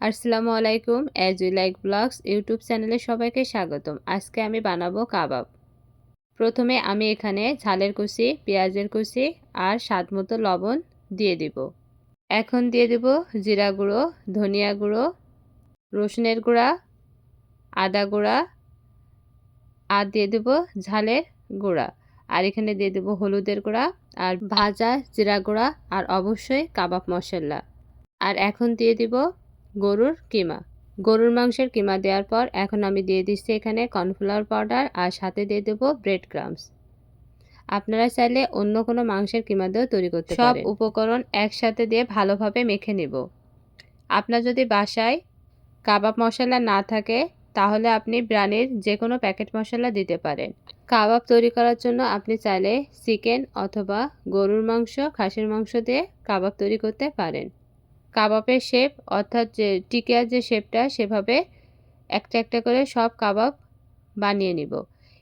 আসসালামু আলাইকুম as you like vlogs YouTube চ্যানেলে সবাইকে স্বাগতম। আজকে আমি বানাবো কাবাব। প্রথমে আমি এখানে ঝালের কুচি, পেঁয়াজের কুচি আর স্বাদ মতো লবণ দিয়ে দিব। এখন দিয়ে দেব জিরা গুঁড়ো, ধনিয়া গুঁড়ো, রসুনের গুঁড়া, আদা গুঁড়া আর দিয়ে দেব ঝালের গুঁড়া। আর এখানে দিয়ে দেবো হলুদের গুঁড়া আর ভাজা জিরা গুঁড়া আর অবশ্যই কাবাব মশলা। আর এখন দিয়ে দিব গরুর কিমা। গরুর মাংসের কিমা দেওয়ার পর এখন আমি দিয়ে দিচ্ছি এখানে কর্নফ্লাওয়ার পাউডার আর সাথে দিয়ে দেবো ব্রেড ক্রামস। আপনারা চাইলে অন্য কোনো মাংসের কিমা দিয়েও তৈরি করতে সব উপকরণ একসাথে দিয়ে ভালোভাবে মেখে নেব। আপনার যদি বাসায় কাবাব মশলা না থাকে তাহলে আপনি ব্রানের যে কোনো প্যাকেট মশলা দিতে পারেন। কাবাব তৈরি করার জন্য আপনি চাইলে চিকেন অথবা গরুর মাংস খাসির মাংস দিয়ে কাবাব তৈরি করতে পারেন। কাবাবের শেপ, অর্থাৎ যে টিকিয়ার যে শেপটা, সেভাবে একটা একটা করে সব কাবাব বানিয়ে নিব।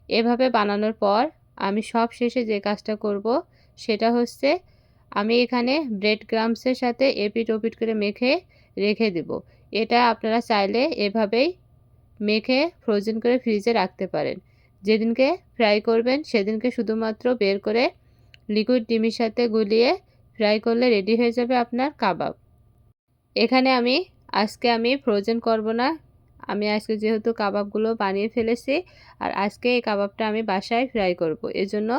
এভাবে বানানোর পর আমি সব শেষে যে কাজটা করব, সেটা হচ্ছে আমি এখানে ব্রেড গ্রামসের সাথে এপিট ওপিট করে মেখে রেখে দেব। এটা আপনারা চাইলে এভাবেই মেখে ফ্রোজেন করে ফ্রিজে রাখতে পারেন। যেদিনকে ফ্রাই করবেন, সেদিনকে শুধুমাত্র বের করে লিকুইড ডিমের সাথে গুলিয়ে ফ্রাই করলে রেডি হয়ে যাবে আপনার কাবাব। এখানে আমি আজকে আমি ফ্রোজেন করব না। আমি আজকে যেহেতু কাবাবগুলো বানিয়ে ফেলেছি, আর আজকে এই কাবাবটা আমি বাসায় ফ্রাই করব। এজন্য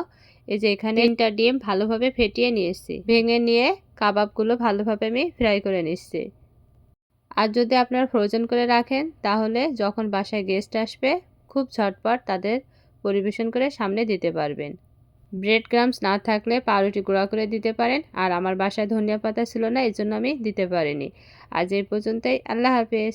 এই যে এখানে তিনটা ডিম ভালোভাবে ফেটিয়ে নিয়েছি। ভেঙে নিয়ে কাবাবগুলো ভালোভাবে আমি ফ্রাই করে নিচ্ছি। আর যদি আপনারা ফ্রোজেন করে রাখেন, তাহলে যখন বাসায় গেস্ট আসবে, খুব ঝটপট তাদের পরিবেশন করে সামনে দিতে পারবেন। ব্রেড ক্রামস না থাকলে পাউরুটি গুঁড়া করে দিতে পারেন। আর আমার বাসায় ধনিয়া পাতা ছিল না এই জন্য আমি দিতে পারিনি। আজ এই পর্যন্তই। আল্লাহ হাফেজ।